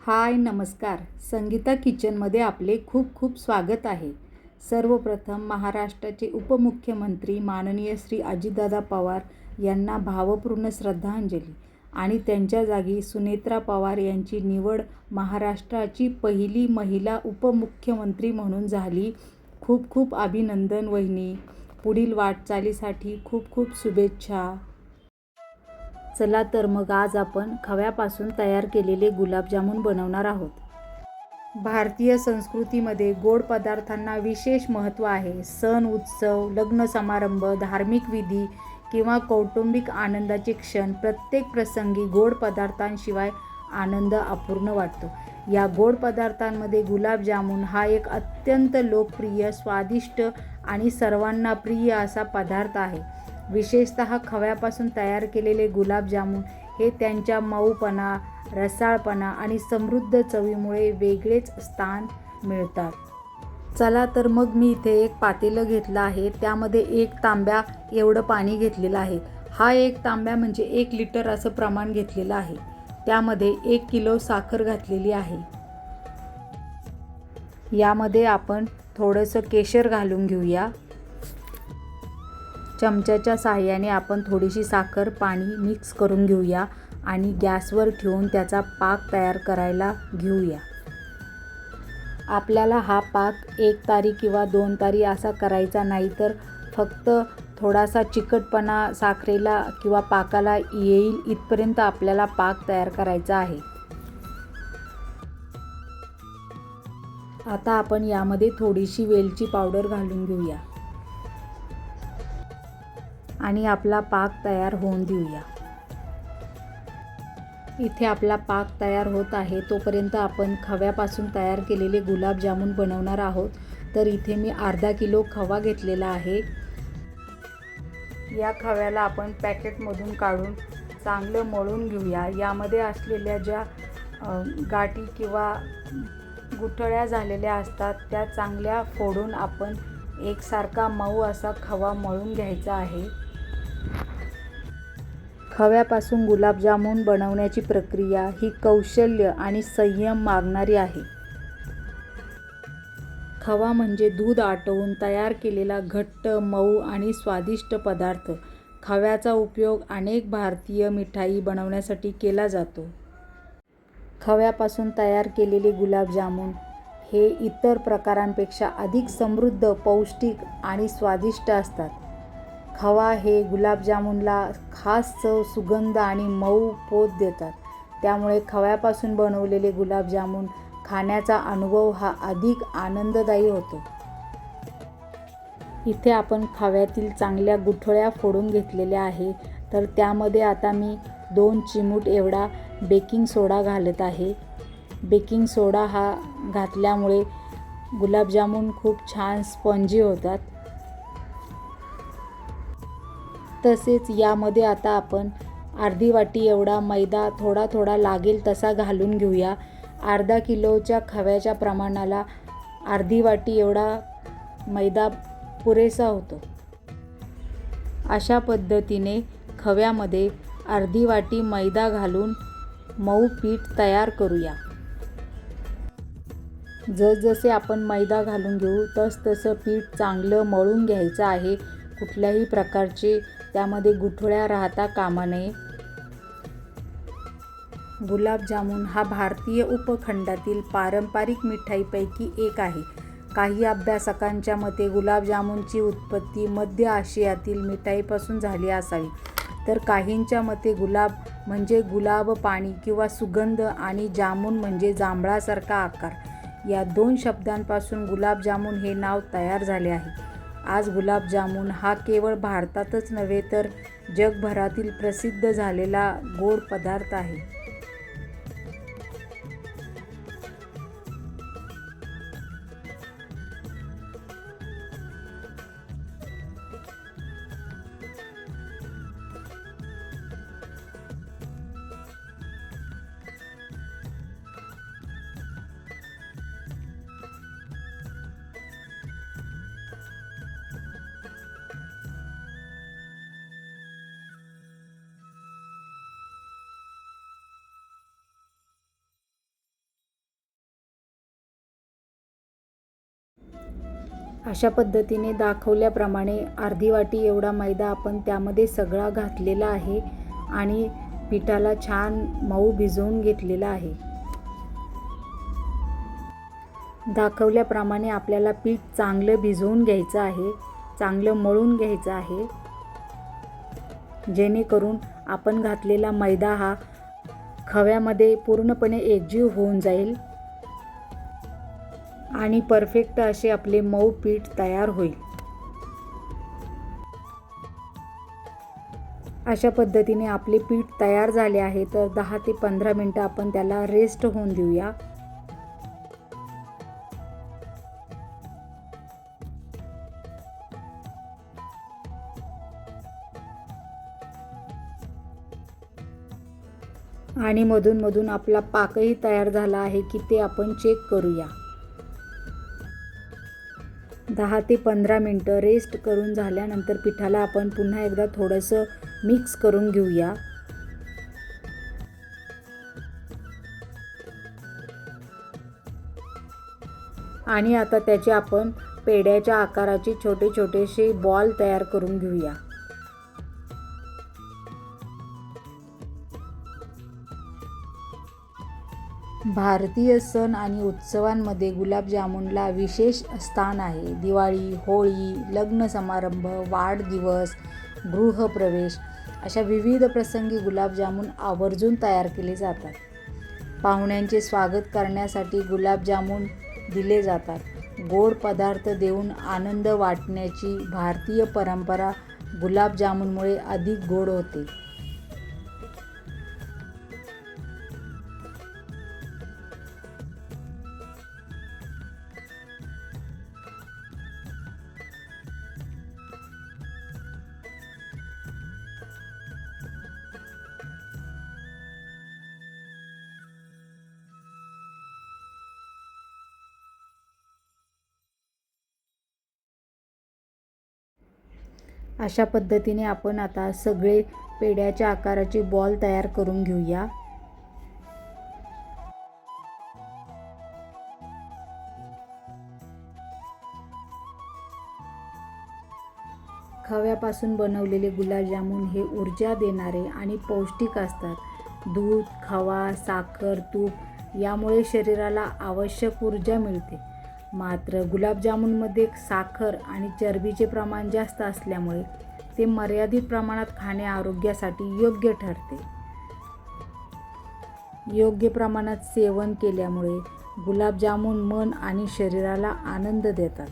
हाय नमस्कार. संगीता किचनमध्ये आपले खूप खूप स्वागत आहे. सर्वप्रथम महाराष्ट्राचे उपमुख्यमंत्री माननीय श्री अजितदादा पवार यांना भावपूर्ण श्रद्धांजली आणि त्यांच्या जागी सुनेत्रा पवार यांची निवड महाराष्ट्राची पहिली महिला उपमुख्यमंत्री म्हणून झाली. खूप खूप अभिनंदन वहिनी. पुढील वाटचालीसाठी खूप खूप शुभेच्छा. चला तर मग आज आपण खव्यापासून तयार केलेले गुलाबजामुन बनवणार आहोत. भारतीय संस्कृतीमध्ये गोड पदार्थांना विशेष महत्त्व आहे. सण उत्सव लग्न समारंभ धार्मिक विधी किंवा कौटुंबिक आनंदाचे क्षण प्रत्येक प्रसंगी गोड पदार्थांशिवाय आनंद अपूर्ण वाटतो. या गोड पदार्थांमध्ये गुलाबजामुन हा एक अत्यंत लोकप्रिय स्वादिष्ट आणि सर्वांना प्रिय असा पदार्थ आहे. विशेषतः खव्यापासून तयार केलेले गुलाबजामुन हे त्यांच्या मऊपणा रसाळपणा आणि समृद्ध चवीमुळे वेगळेच स्थान मिळतात. चला तर मग मी इथे एक पातेलं घेतलं आहे. त्यामध्ये एक तांब्या एवढं पाणी घेतलेलं आहे. हा एक तांब्या म्हणजे एक लिटर असं प्रमाण घेतलेलं आहे. त्यामध्ये एक किलो साखर घातलेली आहे. यामध्ये आपण थोडंसं केशर घालून घेऊया. चमच्याच्या साहाय्याने आपण थोडीशी साखर पाणी मिक्स करून घेऊया आणि गॅसवर ठेवून त्याचा पाक तयार करायला घेऊया. आपल्याला हा पाक एक तारी किंवा दोन तारी असा करायचा नाही तर फक्त थोडासा चिकटपणा साखरेला किंवा पाकाला येईल इथपर्यंत आपल्याला पाक तयार करायचा आहे. आता आपण यामध्ये थोडीशी वेलची पावडर घालून घेऊया. आणि आपला पाक तयार होऊन देऊया. इथे आपला पाक तयार होत आहे. तोपर्यंत आपण खव्यापासून तयार केलेले गुलाबजामुन बनवणार आहोत. तर इथे मी अर्धा किलो खवा घेतलेला आहे. या खव्याला आपण पॅकेटमधून काढून चांगलं मळून घेऊया. यामध्ये असलेल्या ज्या गाठी किंवा गुठळ्या झालेल्या असतात त्या चांगल्या फोडून आपण एकसारखा मऊ असा खवा मळून घ्यायचा आहे. खव्यापासून गुलाबजामुन बनवण्याची प्रक्रिया ही कौशल्य आणि संयम मागणारी आहे. खवा म्हणजे दूध आटवून तयार केलेला घट्ट मऊ आणि स्वादिष्ट पदार्थ. खव्याचा उपयोग अनेक भारतीय मिठाई बनवण्यासाठी केला जातो. खव्यापासून तयार केलेले गुलाबजामुन हे इतर प्रकारांपेक्षा अधिक समृद्ध पौष्टिक आणि स्वादिष्ट असतात. खवा हे गुलाबजामुनला खास चव सुगंध आणि मऊ पोत देतात. त्यामुळे खव्यापासून बनवलेले गुलाबजामुन खाण्याचा अनुभव हा अधिक आनंददायी होतो. इथे आपण खव्यातील चांगल्या गुठळ्या फोडून घेतलेल्या आहे. तर त्यामध्ये आता मी दोन चिमूट एवढा बेकिंग सोडा घालत आहे. बेकिंग सोडा हा घातल्यामुळे गुलाबजामुन खूप छान स्पंजी होतात. तसेच यामध्ये आता आपण अर्धी वाटी एवढा मैदा थोडा थोडा लागेल तसा घालून घेऊया. अर्धा किलोच्या खव्याच्या प्रमाणाला अर्धी वाटी एवढा मैदा पुरेसा होतो. अशा पद्धतीने खव्यामध्ये अर्धी वाटी मैदा घालून मऊ पीठ तयार करूया. जसजसे आपण मैदा घालून घेऊ तसतसं पीठ चांगलं मळून घ्यायचं आहे. कुठल्याही प्रकारचे त्यामध्ये गुठळ्या राहता कामा नये. गुलाबजामुन हा भारतीय उपखंडातील पारंपरिक मिठाईपैकी एक आहे. काही अभ्यासकांच्या मते गुलाबजामुनची उत्पत्ती मध्य आशियातील मिठाईपासून झाली असावी. तर काहींच्या मते गुलाब म्हणजे गुलाब पाणी किंवा सुगंध आणि जामून म्हणजे जांभळासारखा आकार. या दोन शब्दांपासून गुलाबजामुन हे नाव तयार झाले आहे. आज गुलाबजामुन हा केवळ भारतातच नव्हे तर जगभरातील प्रसिद्ध झालेला गोड पदार्थ आहे. अशा पद्धतीने दाखवल्याप्रमाणे अर्धी वाटी एवढा मैदा आपण त्यामध्ये सगळा घातलेला आहे आणि पिठाला छान मऊ भिजवून घेतलेला आहे. दाखवल्याप्रमाणे आपल्याला पीठ चांगलं भिजवून घ्यायचं आहे चांगलं मळून घ्यायचं आहे. जेणेकरून आपण घातलेला मैदा हा खव्यामध्ये पूर्णपणे एकजीव होऊन जाईल. आणि परफेक्ट असे आपले मऊ पीठ तयार होईल. अशा पद्धतीने आपले पीठ तयार झाले आहे तर दहा ते पंधरा मिनटं आपण त्याला रेस्ट होऊन देऊया. आणि मधून मधून आपला पाकही तयार झाला आहे की ते आपण चेक करूया. दहा ते पंधरा मिनटं रेस्ट करून झाल्यानंतर पिठाला आपण पुन्हा एकदा थोडंसं मिक्स करून घेऊया. आणि आता त्याचे आपण पेड्याच्या आकाराचे छोटे छोटेसे बॉल तयार करून घेऊया. भारतीय सण आणि उत्सवांमध्ये गुलाबजामुनला विशेष स्थान आहे. दिवाळी होळी लग्न समारंभ वाढदिवस गृहप्रवेश अशा विविध प्रसंगी गुलाबजामुन आवर्जून तयार केले जातात. पाहुण्यांचे स्वागत करण्यासाठी गुलाबजामुन दिले जातात. गोड पदार्थ देऊन आनंद वाटण्याची भारतीय परंपरा गुलाबजामुनमुळे अधिक गोड होते. अशा पद्धतीने आपण आता सगळे पेड्याच्या आकाराचे बॉल तयार करून घेऊया. खव्यापासून बनवलेले गुलाबजामुन हे ऊर्जा देणारे आणि पौष्टिक असतात. दूध खवा साखर तूप यामुळे शरीराला आवश्यक ऊर्जा मिळते. मात्र गुलाबजामुनमध्ये साखर आणि चरबीचे प्रमाण जास्त असल्यामुळे ते मर्यादित प्रमाणात खाणे आरोग्यासाठी योग्य ठरते. योग्य प्रमाणात सेवन केल्यामुळे गुलाबजामुन मन आणि शरीराला आनंद देतात.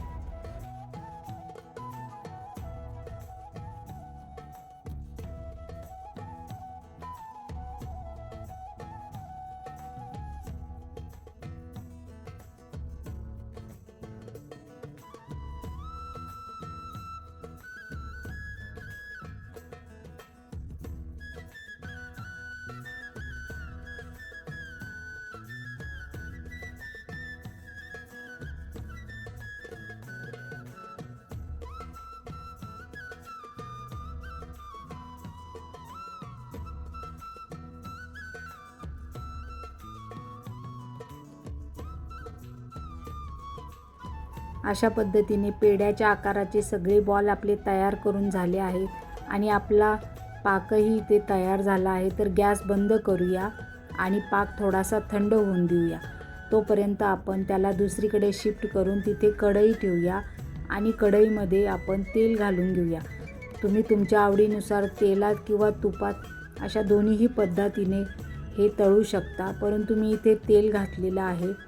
अशा पद्धतीने पेड्याच्या आकाराचे सगळे बॉल आपले तयार करून झाले आहेत. आणि आपला पाकही इथे तयार झाला आहे. तर गॅस बंद करूया आणि पाक थोडासा थंड होऊन देऊया. तोपर्यंत आपण त्याला दुसरीकडे शिफ्ट करून तिथे कढई ठेवूया आणि कढईमध्ये आपण तेल घालून घेऊया. तुम्ही तुमच्या आवडीनुसार तेलात किंवा तुपात अशा दोन्हीही पद्धतीने हे तळू शकता. परंतु मी इथे तेल घातलेलं आहे.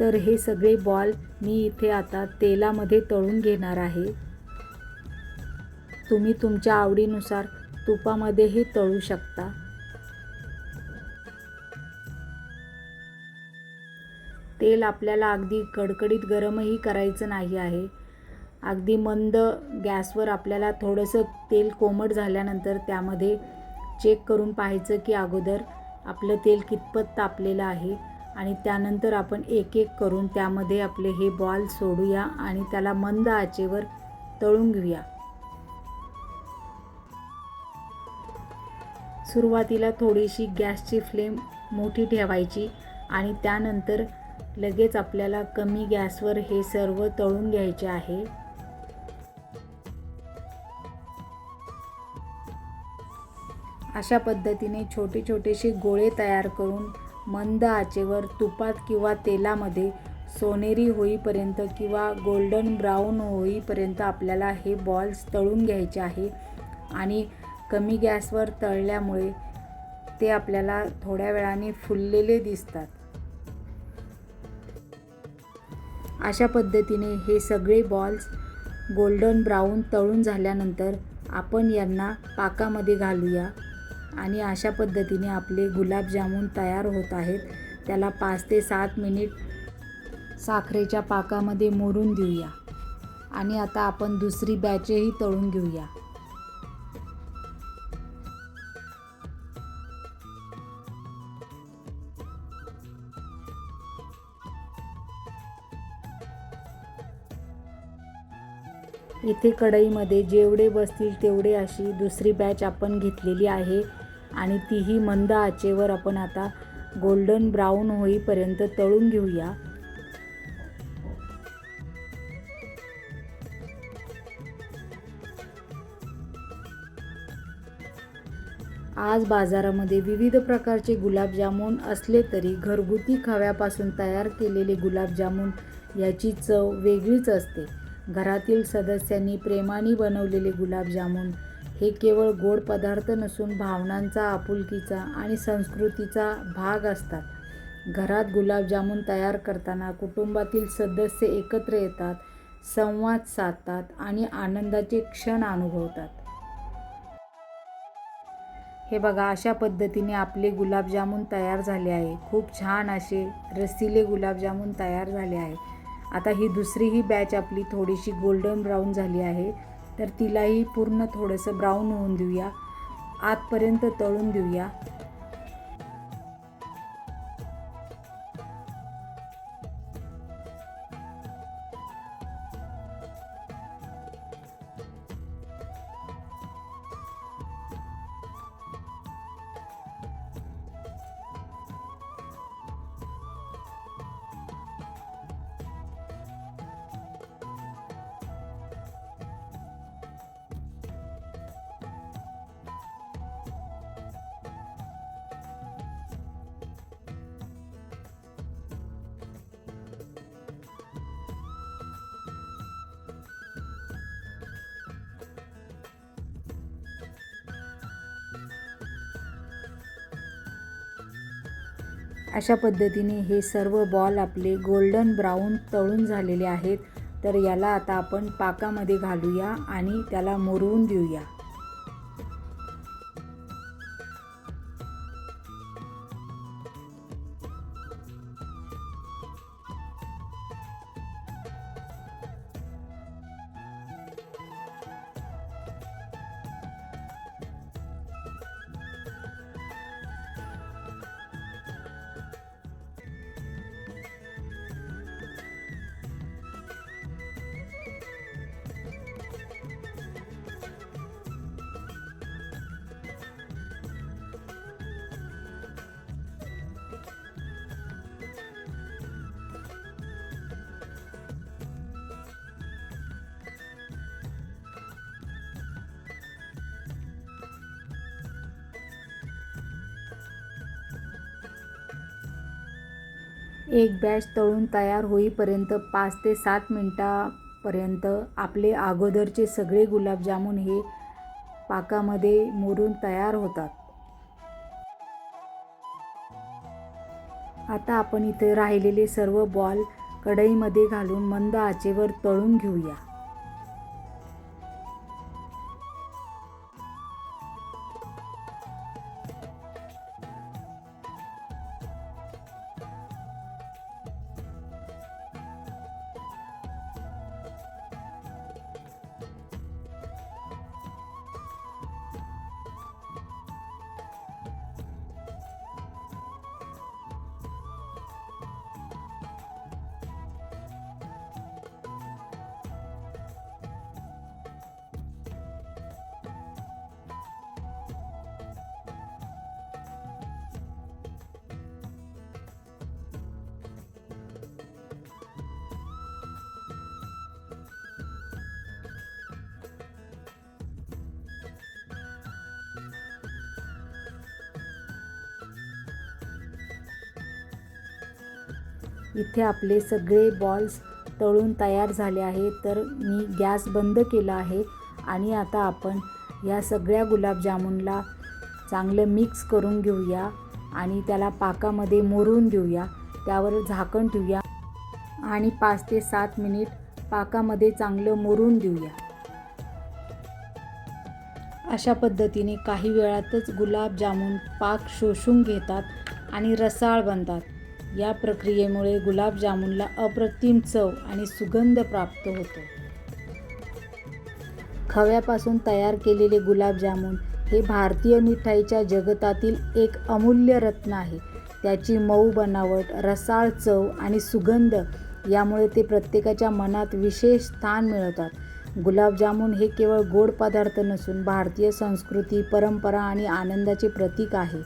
तर हे सगळे बॉल मी इथे आता तेलामध्ये तळून घेणार आहे. तुम्ही तुमच्या आवडीनुसार तुपामध्येही तळू शकता. तेल आपल्याला अगदी कडकडीत गरमही करायचं नाही आहे. अगदी मंद गॅसवर आपल्याला थोडंसं तेल कोमट झाल्यानंतर त्यामध्ये चेक करून पाहायचं की अगोदर आपलं तेल कितपत तापलेलं आहे. आणि त्यानंतर आपण एक एक करून त्यामध्ये आपले हे बॉल सोडूया आणि त्याला मंद आचेवर तळून घेऊया. सुरुवातीला थोडीशी गॅसची फ्लेम मोठी ठेवायची आणि त्यानंतर लगेच आपल्याला कमी गॅसवर हे सर्व तळून घ्यायचे आहे. अशा पद्धतीने छोटे छोटेसे गोळे तयार करून मंद आचेवर तुपात किंवा तेलामध्ये सोनेरी होईपर्यंत किंवा गोल्डन ब्राऊन होईपर्यंत आपल्याला हे बॉल्स तळून घ्यायचे आहे आणि कमी गॅसवर तळल्यामुळे ते आपल्याला थोड्या वेळाने फुललेले दिसतात. अशा पद्धतीने हे सगळे बॉल्स गोल्डन ब्राऊन तळून झाल्यानंतर आपण यांना पाकामध्ये घालूया. आणि अशा पद्धतीने आपले गुलाबजामुन तयार होत आहेत. त्याला पाच ते सात मिनिट साखरेच्या पाकामध्ये मोडून देऊया. आणि आता आपण दुसरी बॅचही तळून घेऊया. इथे कढईमध्ये जेवढे बसतील तेवढे अशी दुसरी बॅच आपण घेतलेली आहे. आणि तीही मंद आचेवर आपण आता गोल्डन ब्राऊन होईपर्यंत तळून घेऊया. आज बाजारामध्ये विविध प्रकारचे गुलाबजामुन असले तरी घरगुती खव्यापासून तयार केलेले गुलाबजामुन याची चव वेगळीच असते. घरातील सदस्यांनी प्रेमाने बनवलेले गुलाबजामुन हे केवळ गोड पदार्थ नसून भावनांचा आपुलकीचा आणि संस्कृतीचा भाग असतात. घरात गुलाबजामुन तयार करताना कुटुंबातील सदस्य एकत्र येतात संवाद साधतात आणि आनंदाचे क्षण अनुभवतात. हे बघा अशा पद्धतीने आपले गुलाबजामुन तयार झाले आहे. खूप छान असे रसिले गुलाबजामुन तयार झाले आहे. आता ही दुसरी ही बॅच आपली थोडीशी गोल्डन ब्राऊन झाली आहे. तर तिलाही पूर्ण थोडंसं ब्राऊन होऊन देऊया. आतपर्यंत तळून देऊया. अशा पद्धतीने हे सर्व बॉल आपले गोल्डन ब्राऊन तळून झालेले आहेत. तर याला आता आपण पाकामध्ये घालूया आणि त्याला मुरवून देऊया. एक बॅच तळून तयार होईपर्यंत पाच ते सात मिनटापर्यंत आपले अगोदरचे सगळे गुलाबजामुन हे पाकामध्ये मुरून तयार होतात. आता आपण इथे राहिलेले सर्व बॉल कढईमध्ये घालून मंद आचेवर तळून घेऊया. इथे आपले सगळे बॉल्स तळून तयार झाले आहे तर मी गॅस बंद केला आहे आणि आता आपण या सगळ्या गुलाबजामुनला चांगलं मिक्स करून घेऊया आणि त्याला पाकामध्ये मोरून देऊया त्यावर झाकण ठेवूया आणि पाच ते सात मिनिट पाकामध्ये चांगलं मोरून देऊया अशा पद्धतीने काही वेळातच गुलाबजामुन पाक शोषून घेतात आणि रसाळ बनतात. या प्रक्रियेमुळे गुलाबजामुनला अप्रतिम चव आणि सुगंध प्राप्त होतो. खव्यापासून तयार केलेले गुलाबजामुन हे भारतीय मिठाईच्या जगतातील एक अमूल्य रत्न आहे. त्याची मऊ बनावट रसाळ चव आणि सुगंध यामुळे ते प्रत्येकाच्या मनात विशेष स्थान मिळवतात. गुलाबजामुन हे केवळ गोड पदार्थ नसून भारतीय संस्कृती परंपरा आणि आनंदाचे प्रतीक आहे.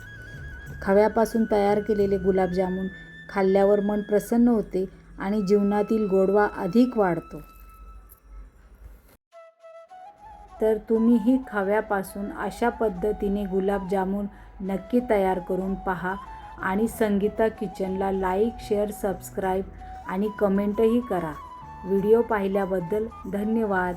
खव्यापासून तयार केलेले गुलाबजामुन खाल्ल्यावर मन प्रसन्न होते आणि जीवनातील गोडवा अधिक वाढतो. तर तुम्हीही खव्यापासून अशा पद्धतीने गुलाबजामुन नक्की तयार करून पहा आणि संगीता किचनला लाईक शेअर सबस्क्राईब आणि कमेंटही करा. व्हिडिओ पाहिल्याबद्दल धन्यवाद.